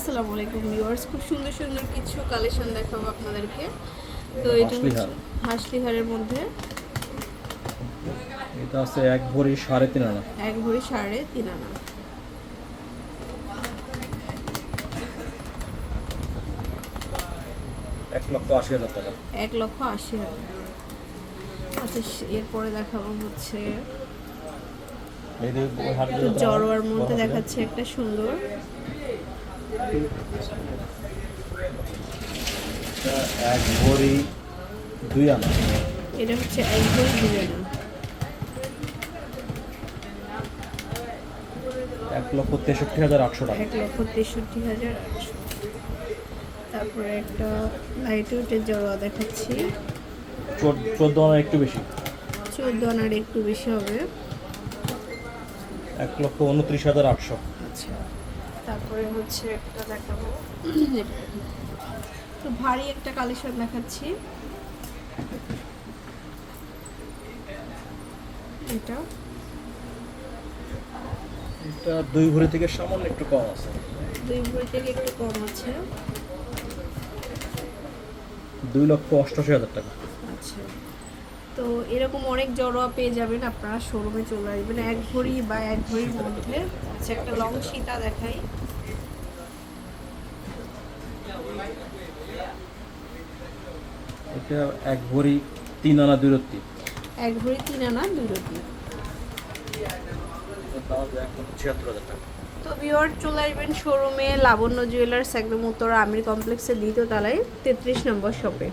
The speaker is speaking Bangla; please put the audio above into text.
আসসালামু আলাইকুম ভিউয়ার্স খুব সুন্দর সুন্দর কিছু কালেকশন দেখাবো আপনাদেরকে। তো এটা হাসলি হচ্ছে হার। মধ্যে। এটা আছে এক ভরি সাড়ে তিন আনা। এক ভরি সাড়ে তিন আনা। এক লক্ষ আশি হাজার টাকা। এক লক্ষ আশি হাজার। আচ্ছা এরপরে দেখাবো হচ্ছে জড়োয়ার মধ্যে দেখাচ্ছে একটা সুন্দর। এক ভরি দুই আনা। এটা হচ্ছে এক ভরি দুই আনা। এক লক্ষ তেষট্টি হাজার আটশো টাকা। এক লক্ষ তেষট্টি হাজার আটশো। তারপরে একটা লাইট ওয়েটের দেখাচ্ছি। চোদ্দ চোদ্দ আনা একটু বেশি। চোদ্দ আনার একটু বেশি হবে। এক লক্ষ উনত্রিশ হাজার আটশো। আচ্ছা। তারপরে হচ্ছে একটা দেখাবো। তো ভারী একটা কালেকশন দেখাচ্ছি। এটা। এটা দুই ভরি থেকে সামান্য একটু কম আছে। দুই ভরি থেকে একটু কম আছে। দুই লক্ষ অষ্টাশি হাজার টাকা। আচ্ছা। তো এরকম অনেক জড়োয়া পেয়ে যাবেন আপনারা শোরুমে চলে আসবেন। এক ভরি বা এক ভরির মধ্যে। আচ্ছা একটা লং সীতা দেখাই। এটা এক ভরি তিন আনা দুই রত্তি এক ভরি তিন আনা টাকা তো ভিওর চলে আসবেন শোরুমে লাবণ্য জুয়েলার্স একদম উত্তর আমির কমপ্লেক্সের দ্বিতীয় তলায় তেত্রিশ নম্বর শপে